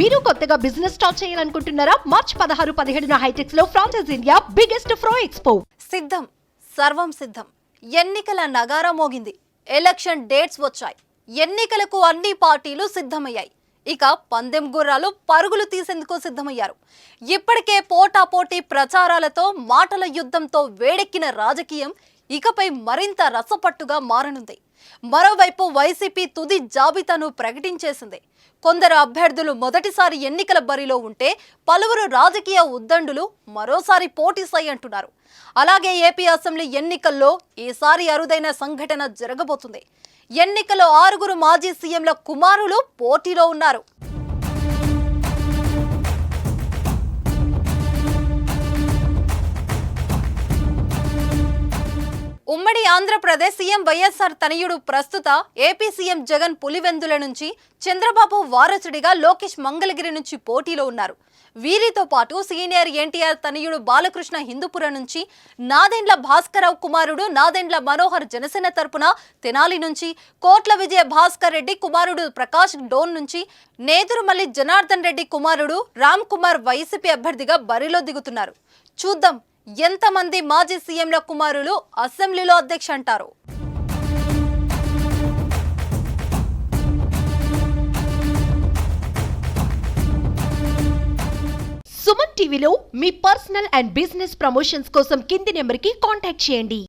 మీరు కొత్తగా business start చేయాలనుకుంటున్నారా? మార్చ్ పదహారు పదిహేడున హైటెక్స్లో ఫ్రాన్సెస్ ఇండియా బిగ్గెస్ట్ ఫ్రో ఎక్స్పో సిద్ధం సర్వం సిద్ధం. ఎన్నికల నగారా మోగింది. ఎలక్షన్ డేట్స్ వచ్చాయి. ఎన్నికలకు అన్ని పార్టీలు సిద్ధమయ్యాయి. ఇక పందెం గుర్రాలు పరుగులు తీసేందుకు సిద్ధమయ్యారు. ఇప్పటికే పోటాపోటీ ప్రచారాలతో మాటల యుద్ధంతో వేడెక్కిన రాజకీయం ఇకపై మరింత రసపట్టుగా మారనుంది. మరోవైపు వైసీపీ తుది జాబితాను ప్రకటించేసింది. కొందరు అభ్యర్థులు మొదటిసారి ఎన్నికల బరిలో ఉంటే పలువురు రాజకీయ ఉద్దండులు మరోసారి పోటీ అంటున్నారు. అలాగే ఏపీ అసెంబ్లీ ఎన్నికల్లో ఈసారి అరుదైన సంఘటన జరగబోతుంది. ఎన్నికలో ఆరుగురు మాజీ సీఎంల కుమారులు పోటీలో ఉన్నారు. ఉమ్మడి ఆంధ్రప్రదేశ్ సీఎం వైఎస్ఆర్ తనయుడు ప్రస్తుత ఏపీ సీఎం జగన్ పులివెందుల నుంచి చంద్రబాబు వారసుడిగా లోకేష్ మంగళగిరి నుంచి పోటీలో ఉన్నారు. వీరితో పాటు సీనియర్ ఎన్టీఆర్ తనయుడు బాలకృష్ణ హిందూపుర నుంచి నాదెండ్ల భాస్కరరావు కుమారుడు నాదెండ్ల మనోహర్ జనసేన తరపున తెనాలి నుంచి కోట్ల విజయ భాస్కర్ రెడ్డి కుమారుడు ప్రకాష్ డోన్ నుంచి నేదురుమల్లి జనార్దన్ రెడ్డి కుమారుడు రామ్ కుమార్ వైసీపీ అభ్యర్థిగా బరిలో దిగుతున్నారు. చూద్దాం ఎంతమంది మాజీ సీఎంల కుమారులు అసెంబ్లీలో అధ్యక్ష అంటారు సుమన్ టీవీలో మీ పర్సనల్ అండ్ బిజినెస్ ప్రమోషన్స్ కోసం కింది నెంబర్కి కాంటాక్ట్ చేయండి.